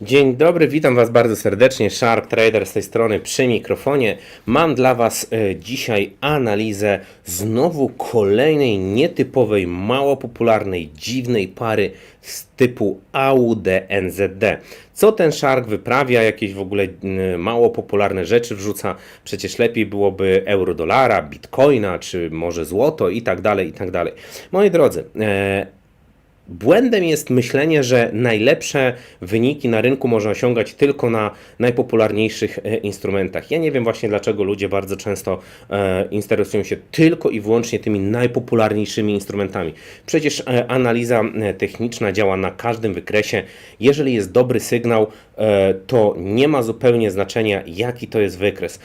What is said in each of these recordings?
Dzień dobry, witam Was bardzo serdecznie. Shark Trader z tej strony przy mikrofonie. Mam dla Was e, dzisiaj analizę znowu kolejnej nietypowej, mało popularnej, dziwnej pary z typu AUD-NZD. Co ten Shark wyprawia? Jakieś w ogóle mało popularne rzeczy wrzuca. Przecież lepiej byłoby euro-dolara, bitcoina, czy może złoto i tak dalej, i tak dalej. Moi drodzy, e, Błędem jest myślenie, że najlepsze wyniki na rynku można osiągać tylko na najpopularniejszych e, instrumentach. Ja nie wiem właśnie dlaczego ludzie bardzo często e, interesują się tylko i wyłącznie tymi najpopularniejszymi instrumentami. Przecież e, analiza techniczna działa na każdym wykresie. Jeżeli jest dobry sygnał, to nie ma zupełnie znaczenia jaki to jest wykres.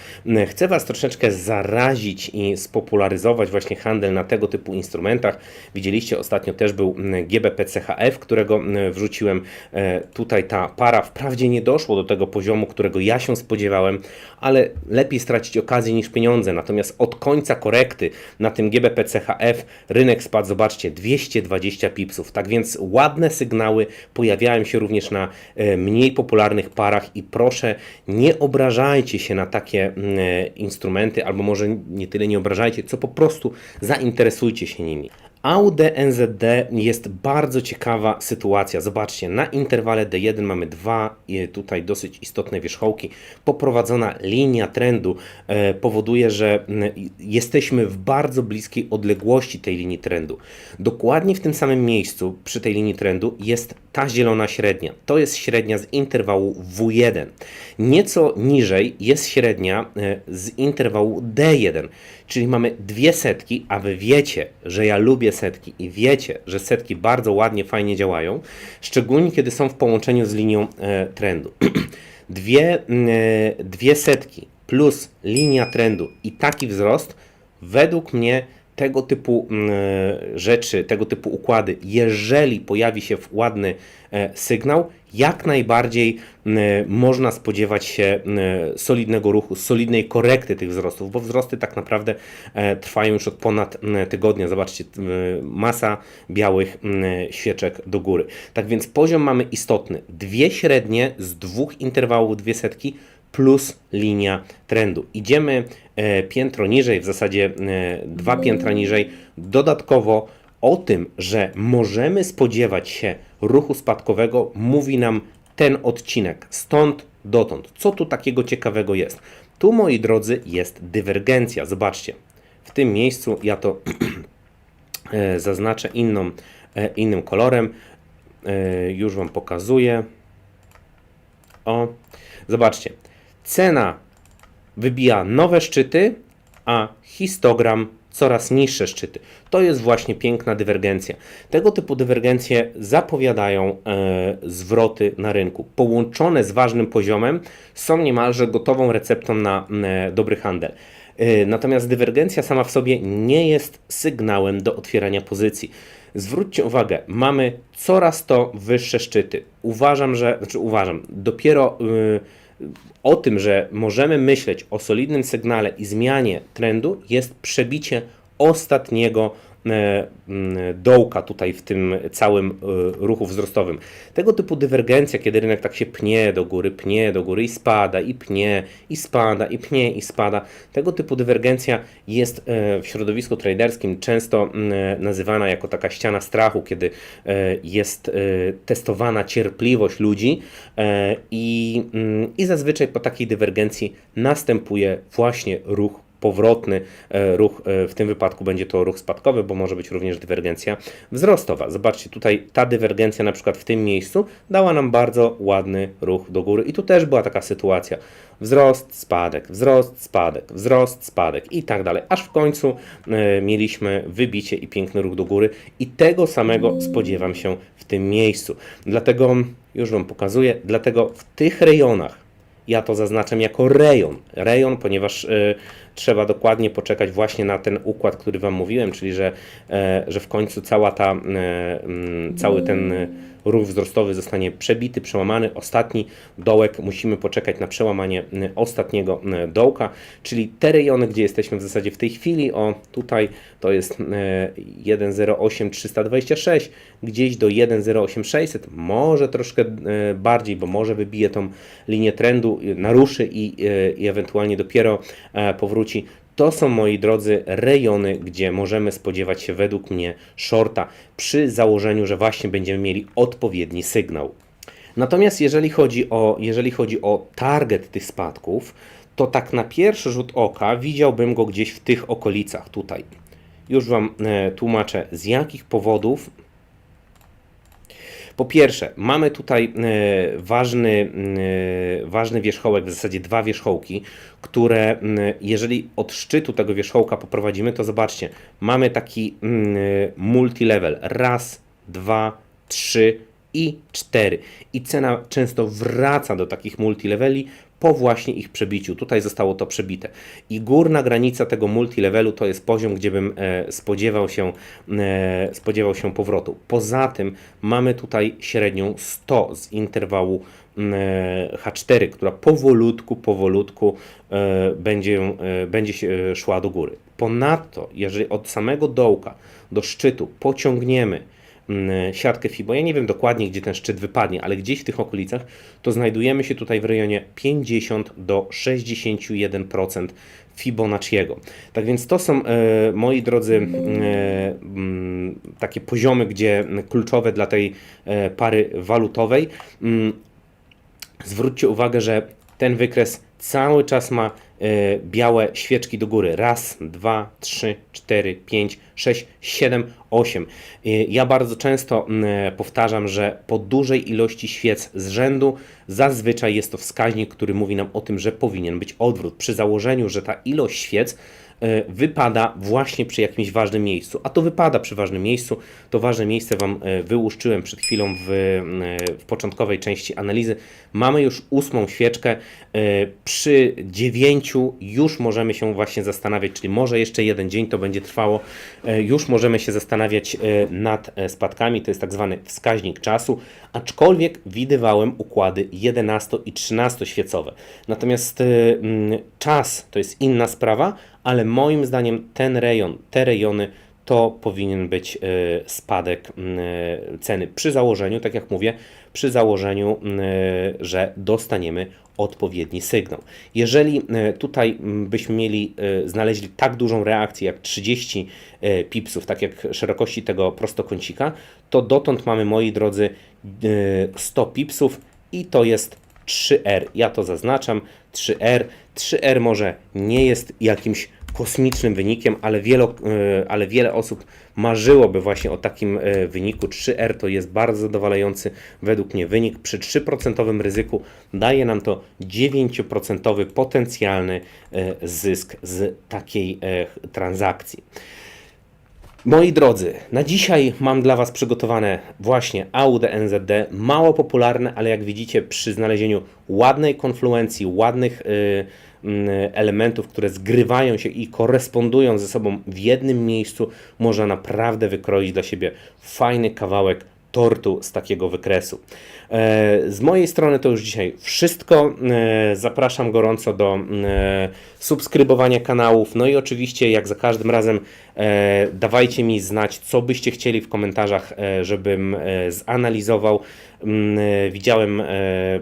Chcę Was troszeczkę zarazić i spopularyzować właśnie handel na tego typu instrumentach. Widzieliście ostatnio też był m, GBP-CHF, którego wrzuciłem. E, Tutaj ta para wprawdzie nie doszło do tego poziomu, którego ja się spodziewałem, ale lepiej stracić okazję niż pieniądze. Natomiast od końca korekty na tym GBP-CHF rynek spadł, zobaczcie, 220 pipsów. Tak więc ładne sygnały pojawiają się również na e, mniej popularnych parach i proszę nie obrażajcie się na takie instrumenty, albo może nie tyle nie obrażajcie, co po prostu zainteresujcie się nimi. AUD NZD jest bardzo ciekawa sytuacja. Zobaczcie, na interwale D1 mamy dwa tutaj dosyć istotne wierzchołki. Poprowadzona linia trendu e, powoduje, że jesteśmy w bardzo bliskiej odległości tej linii trendu. Dokładnie w tym samym miejscu przy tej linii trendu jest ta zielona średnia. To jest średnia z interwału W1. Nieco niżej jest średnia e, z interwału D1, czyli mamy dwie setki, a wy wiecie, że ja lubię setki i wiecie, że setki bardzo ładnie, fajnie działają, szczególnie kiedy są w połączeniu z linią e, trendu. dwie, e, dwie setki plus linia trendu i taki wzrost według mnie tego typu e, rzeczy, tego typu układy, jeżeli pojawi się ładny e, sygnał, jak najbardziej można spodziewać się solidnego ruchu, solidnej korekty tych wzrostów, bo wzrosty tak naprawdę e, trwają już od ponad tygodnia. Zobaczcie, masa białych świeczek do góry. Tak więc poziom mamy istotny. Dwie średnie z dwóch interwałów, dwie setki plus linia trendu. Idziemy e, piętro niżej, w zasadzie dwa piętra niżej. Dodatkowo o tym, że możemy spodziewać się ruchu spadkowego, mówi nam ten odcinek. Stąd dotąd. Co tu takiego ciekawego jest? Tu, moi drodzy, jest dywergencja. Zobaczcie. W tym miejscu ja to e, zaznaczę inną, e, innym kolorem. E, Już Wam pokazuję. O, zobaczcie. Cena wybija nowe szczyty, a histogram coraz niższe szczyty. To jest właśnie piękna dywergencja. Tego typu dywergencje zapowiadają e, zwroty na rynku. Połączone z ważnym poziomem są niemalże gotową receptą na e, dobry handel. E, Natomiast dywergencja sama w sobie nie jest sygnałem do otwierania pozycji. Zwróćcie uwagę, mamy coraz to wyższe szczyty. Uważam, że, znaczy uważam, dopiero y, o tym, że możemy myśleć o solidnym sygnale i zmianie trendu, jest przebicie ostatniego dołka tutaj w tym całym e, ruchu wzrostowym. Tego typu dywergencja, kiedy rynek tak się pnie do góry, pnie do góry i spada, i pnie, i spada, i pnie, i spada. Tego typu dywergencja jest e, w środowisku traderskim często mm, nazywana jako taka ściana strachu, kiedy e, jest e, testowana cierpliwość ludzi e, i, mm, i zazwyczaj po takiej dywergencji następuje właśnie ruch powrotny e, ruch, e, w tym wypadku będzie to ruch spadkowy, bo może być również dywergencja wzrostowa. Zobaczcie, tutaj ta dywergencja na przykład w tym miejscu dała nam bardzo ładny ruch do góry i tu też była taka sytuacja. Wzrost, spadek, wzrost, spadek, wzrost, spadek i tak dalej. Aż w końcu e, mieliśmy wybicie i piękny ruch do góry i tego samego spodziewam się w tym miejscu. Dlatego już Wam pokazuję, dlatego w tych rejonach ja to zaznaczam jako rejon. Rejon, ponieważ trzeba dokładnie poczekać właśnie na ten układ, który Wam mówiłem, czyli że, e, że w końcu cała ta, e, mm, cały ten e, ruch wzrostowy zostanie przebity, przełamany. Ostatni dołek musimy poczekać na przełamanie m, ostatniego dołka, czyli te rejony, gdzie jesteśmy w zasadzie w tej chwili, o tutaj to jest e, 1.08.326, gdzieś do 1.08600, może troszkę e, bardziej, bo może wybije tą linię trendu, e, naruszy i, e, i ewentualnie dopiero e, To są, moi drodzy, rejony, gdzie możemy spodziewać się według mnie shorta przy założeniu, że właśnie będziemy mieli odpowiedni sygnał. Natomiast jeżeli chodzi o, jeżeli chodzi o target tych spadków, to tak na pierwszy rzut oka widziałbym go gdzieś w tych okolicach tutaj. Już Wam e, tłumaczę z jakich powodów po pierwsze, mamy tutaj e, ważny, e, ważny wierzchołek, w zasadzie dwa wierzchołki, które jeżeli od szczytu tego wierzchołka poprowadzimy, to zobaczcie, mamy taki multilevel. Raz, dwa, trzy i cztery. I cena często wraca do takich multileveli po właśnie ich przebiciu. Tutaj zostało to przebite. I górna granica tego multilevelu to jest poziom, gdzie bym e, spodziewał, się, e, spodziewał się powrotu. Poza tym mamy tutaj średnią 100 z interwału mm, e, H4, która powolutku, powolutku będzie, będzie szła do góry. Ponadto, jeżeli od samego dołka do szczytu pociągniemy siatkę FIBO, ja nie wiem dokładnie, gdzie ten szczyt wypadnie, ale gdzieś w tych okolicach, to znajdujemy się tutaj w rejonie 50 do 61% Fibonacciego. Tak więc to są, e, moi drodzy, e, mm, takie poziomy, gdzie kluczowe dla tej e, pary walutowej. Mm, Zwróćcie uwagę, że ten wykres cały czas ma białe świeczki do góry. Raz, dwa, trzy, cztery, pięć, sześć, siedem, osiem. E, Ja bardzo często m, e, powtarzam, że po dużej ilości świec z rzędu zazwyczaj jest to wskaźnik, który mówi nam o tym, że powinien być odwrót. Przy założeniu, że ta ilość świec wypada właśnie przy jakimś ważnym miejscu. A to wypada przy ważnym miejscu. To ważne miejsce Wam e, wyłuszczyłem przed chwilą w, e, w początkowej części analizy. Mamy już ósmą świeczkę. E, Przy dziewięciu już możemy się właśnie zastanawiać, czyli może jeszcze jeden dzień to będzie trwało. E, Już możemy się zastanawiać e, nad e, spadkami. To jest tak zwany wskaźnik czasu. Aczkolwiek widywałem układy 11 i 13 świecowe. Natomiast e, czas to jest inna sprawa, ale moim zdaniem ten rejon, te rejony to powinien być e, spadek e, ceny przy założeniu, tak jak mówię, przy założeniu, e, że dostaniemy odpowiedni sygnał. Jeżeli tutaj byśmy mieli, znaleźli tak dużą reakcję jak 30 e, pipsów, tak jak szerokości tego prostokącika, to dotąd mamy, moi drodzy, e, 100 pipsów i to jest 3R. Ja to zaznaczam. 3R. 3R może nie jest jakimś kosmicznym wynikiem, ale, wielo, e, ale wiele osób marzyłoby właśnie o takim e, wyniku. 3R to jest bardzo zadowalający według mnie wynik. Przy 3% ryzyku daje nam to 9% potencjalny e, zysk z takiej transakcji. Moi drodzy, na dzisiaj mam dla Was przygotowane właśnie AUD NZD, mało popularne, ale jak widzicie przy znalezieniu ładnej konfluencji, ładnych y, mm, elementów, które zgrywają się i korespondują ze sobą w jednym miejscu, można naprawdę wykroić dla siebie fajny kawałek tortu z takiego wykresu. E, Z mojej strony to już dzisiaj wszystko. E, Zapraszam gorąco do e, subskrybowania kanałów. No i oczywiście, jak za każdym razem, dawajcie mi znać, co byście chcieli w komentarzach, żebym zanalizował. Mm, Widziałem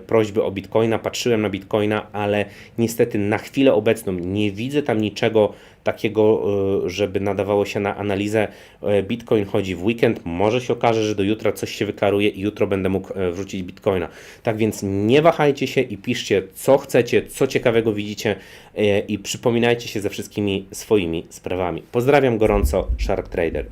prośby o bitcoina, patrzyłem na bitcoina, ale niestety na chwilę obecną nie widzę tam niczego takiego, e, żeby nadawało się na analizę. E, Bitcoin chodzi w weekend, może się okaże, że do jutra coś się wyklaruje i jutro będę mógł e, wrzucić bitcoina. Tak więc nie wahajcie się i piszcie, co chcecie, co ciekawego widzicie e, i przypominajcie się ze wszystkimi swoimi sprawami. Pozdrawiam gorąco, Shark Trader.